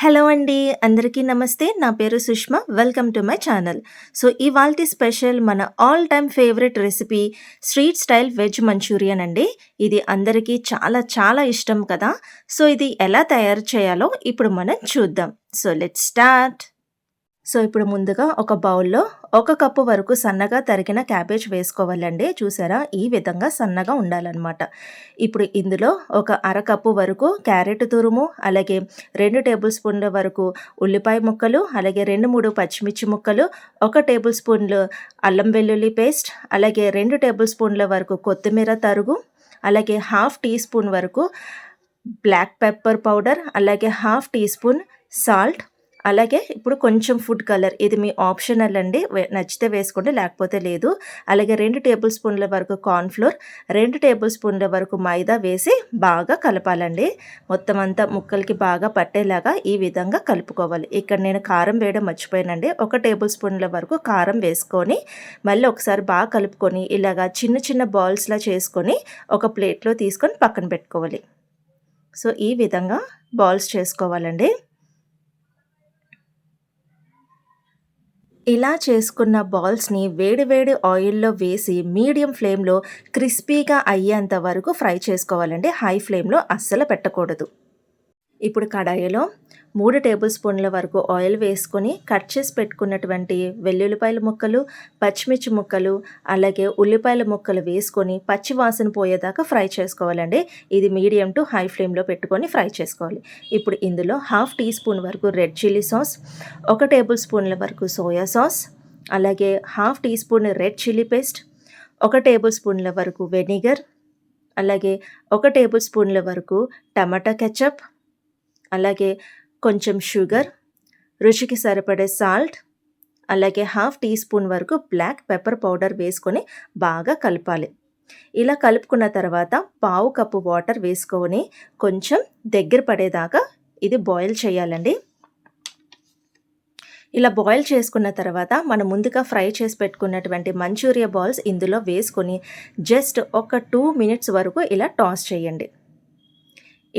Hello అండి అందరికీ నమస్తే. నా పేరు Sushma. Welcome to my channel. So ఇవాల్టి స్పెషల్ మన all time favourite recipe street style veg manchurian అండి. ఇది అందరికీ చాలా చాలా ఇష్టం కదా. సో ఇది ఎలా తయారు చేయాలో ఇప్పుడు మనం చూద్దాం. So let start. సో ఇప్పుడు ముందుగా ఒక బౌల్లో ఒక కప్పు వరకు సన్నగా తరిగిన క్యాబేజ్ వేసుకోవాలండి. చూసారా? ఈ విధంగా సన్నగా ఉండాలన్నమాట. ఇప్పుడు ఇందులో ఒక అరకప్పు వరకు క్యారెట్ తురుము అలాగే రెండు టేబుల్ స్పూన్ల వరకు ఉల్లిపాయ ముక్కలు అలాగే రెండు మూడు పచ్చిమిర్చి ముక్కలు ఒక టేబుల్ స్పూన్లు అల్లం వెల్లుల్లి పేస్ట్ అలాగే రెండు టేబుల్ స్పూన్ల వరకు కొత్తిమీర తరుగు అలాగే హాఫ్ టీ స్పూన్ వరకు బ్లాక్ పెప్పర్ పౌడర్ అలాగే హాఫ్ టీ స్పూన్ సాల్ట్ అలాగే ఇప్పుడు కొంచెం ఫుడ్ కలర్ ఇది మీ ఆప్షనల్ అండి. నచ్చితే వేసుకోండి లేకపోతే లేదు. అలాగే రెండు టేబుల్ స్పూన్ల వరకు కార్న్ఫ్లోర్ రెండు టేబుల్ స్పూన్ల వరకు మైదా వేసి బాగా కలపాలండి. మొత్తం అంతా ముక్కలకి బాగా పట్టేలాగా ఈ విధంగా కలుపుకోవాలి. ఇక్కడ నేను కారం వేయడం మర్చిపోయానండి. ఒక టేబుల్ స్పూన్ల వరకు కారం వేసుకొని మళ్ళీ ఒకసారి బాగా కలుపుకొని ఇలాగా చిన్న చిన్న బాల్స్లా చేసుకొని ఒక ప్లేట్లో తీసుకొని పక్కన పెట్టుకోవాలి. సో ఈ విధంగా బాల్స్ చేసుకోవాలండి. ఇలా చేసుకున్న బాల్స్ని వేడివేడి ఆయిల్లో వేసి మీడియం ఫ్లేమ్లో క్రిస్పీగా అయ్యేంత వరకు ఫ్రై చేసుకోవాలండి. హై ఫ్లేమ్లో అస్సలు పెట్టకూడదు. ఇప్పుడు కడాయిలో మూడు టేబుల్ స్పూన్ల వరకు ఆయిల్ వేసుకొని కట్ చేసి పెట్టుకున్నటువంటి వెల్లుల్లిపాయల ముక్కలు పచ్చిమిర్చి ముక్కలు అలాగే ఉల్లిపాయల ముక్కలు వేసుకొని పచ్చి వాసన పోయేదాకా ఫ్రై చేసుకోవాలండి. ఇది మీడియం టు హై ఫ్లేమ్లో పెట్టుకొని ఫ్రై చేసుకోవాలి. ఇప్పుడు ఇందులో హాఫ్ టీ స్పూన్ వరకు రెడ్ చిల్లీ సాస్ ఒక టేబుల్ స్పూన్ల వరకు సోయా సాస్ అలాగే half teaspoon red chilli paste ఒక టేబుల్ స్పూన్ల వరకు వెనిగర్ అలాగే ఒక టేబుల్ స్పూన్ల వరకు టమాటా కెచప్ అలాగే కొంచెం షుగర్ రుచికి సరిపడే సాల్ట్ అలాగే హాఫ్ టీ స్పూన్ వరకు బ్లాక్ పెప్పర్ పౌడర్ వేసుకొని బాగా కలపాలి. ఇలా కలుపుకున్న తర్వాత పావు కప్పు వాటర్ వేసుకొని కొంచెం దగ్గర పడేదాకా ఇది బాయిల్ చేయాలండి. ఇలా బాయిల్ చేసుకున్న తర్వాత మనం ముందుగా ఫ్రై చేసి పెట్టుకున్నటువంటి మంచూరియా బాల్స్ ఇందులో వేసుకొని జస్ట్ ఒక టూ మినిట్స్ వరకు ఇలా టాస్ చేయండి.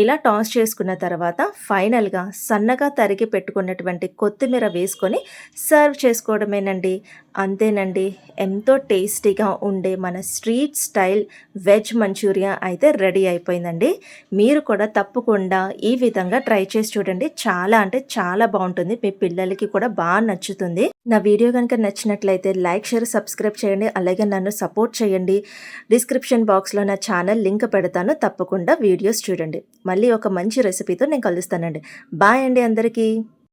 ఇలా టాస్ చేసుకున్న తర్వాత ఫైనల్గా సన్నగా తరిగి పెట్టుకున్నటువంటి కొత్తిమీర వేసుకొని సర్వ్ చేసుకోవడమేనండి. అంతేనండి. ఎంతో టేస్టీగా ఉండే మన స్ట్రీట్ స్టైల్ వెజ్ మంచూరియా అయితే రెడీ అయిపోయిందండి. మీరు కూడా తప్పకుండా ఈ విధంగా ట్రై చేసి చూడండి. చాలా అంటే చాలా బాగుంటుంది. మీ పిల్లలకి కూడా బాగా నచ్చుతుంది. నా వీడియో కనుక నచ్చినట్లయితే లైక్ షేర్ సబ్స్క్రైబ్ చేయండి. అలాగే నన్ను సపోర్ట్ చేయండి. డిస్క్రిప్షన్ బాక్స్లో నా ఛానల్ లింక్ పెడతాను. తప్పకుండా వీడియోస్ చూడండి. మళ్ళీ ఒక మంచి రెసిపీతో నేను కలుస్తానండి. బాయ్ అండి అందరికీ.